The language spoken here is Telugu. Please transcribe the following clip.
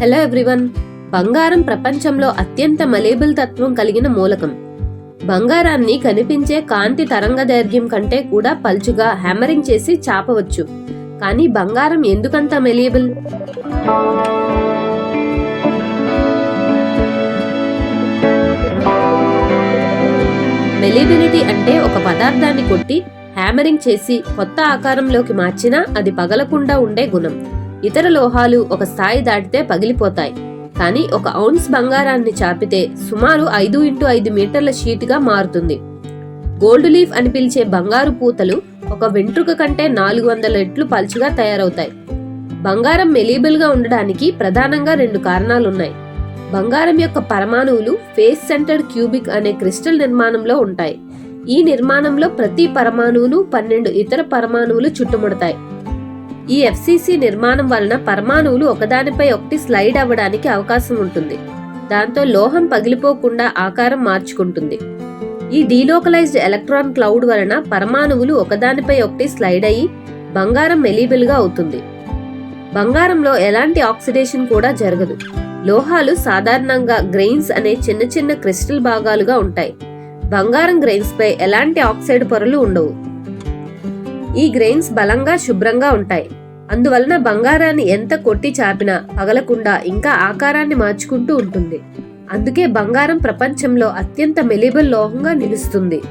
హలో ఎవ్రీవన్ బంగారం ప్రపంచంలో అత్యంత మలేబుల్ తత్వం కలిగిన మూలకం. బంగారాన్ని కనిపించే కాంతి తరంగదైర్ఘ్యం కంటే కూడా పల్చుగా హ్యామరింగ్ చేసి చాపవచ్చు. కానీ బంగారం ఎందుకంత మెలియబుల్ మెలిబిలిటీ అంటే ఒక పదార్థాన్ని కొట్టి హ్యామరింగ్ చేసి కొత్త ఆకారంలోకి మార్చినా అది పగలకుండా ఉండే గుణం. ఇతర లోహాలు ఒక స్థాయి దాటితే పగిలిపోతాయి. కానీ ఒక ఔన్స్ బంగారాన్ని చాపితే సుమారు ఐదు ఇంటూ ఐదు మీటర్ల షీట్గా మారుతుంది. గోల్డ్ లీఫ్ అని పిలిచే బంగారు పూతలు ఒక వెంట్రుక కంటే నాలుగు వందల రెట్లు పలుచుగా తయారవుతాయి. బంగారం మెలీబుల్గా ఉండడానికి ప్రధానంగా రెండు కారణాలున్నాయి. బంగారం యొక్క పరమాణువులు ఫేస్ సెంటర్డ్ క్యూబిక్ అనే క్రిస్టల్ నిర్మాణంలో ఉంటాయి. ఈ నిర్మాణంలో ప్రతి పరమాణువును పన్నెండు ఇతర పరమాణువులు చుట్టుముడతాయి. ఈ ఎఫ్సిసి నిర్మాణం వలన పరమాణువులు ఒకదానిపై ఒకటి స్లైడ్ అవ్వడానికి అవకాశం ఉంటుంది. దాంతో లోహం పగిలిపోకుండా ఆకారం మార్చుకుంటుంది. ఈ డీలోకలైజ్డ్ ఎలక్ట్రాన్ క్లౌడ్ వలన పరమాణువులు ఒకదానిపై ఒకటి స్లైడ్ అయ్యి బంగారం మెలీబుల్గా అవుతుంది. బంగారంలో ఎలాంటి ఆక్సిడేషన్ కూడా జరగదు. లోహాలు సాధారణంగా గ్రెయిన్స్ అనే చిన్న చిన్న క్రిస్టల్ భాగాలుగా ఉంటాయి. బంగారం గ్రెయిన్స్ పై ఎలాంటి ఆక్సైడ్ పొరలు ఉండవు. ఈ గ్రెయిన్స్ బలంగా శుభ్రంగా ఉంటాయి. అందువలన బంగారాన్ని ఎంత కొట్టి చాపినా పగలకుండా ఇంకా ఆకారాన్ని మార్చుకుంటూ ఉంటుంది. అందుకే బంగారం ప్రపంచంలో అత్యంత మెలిబుల్ లోహంగా నిలుస్తుంది.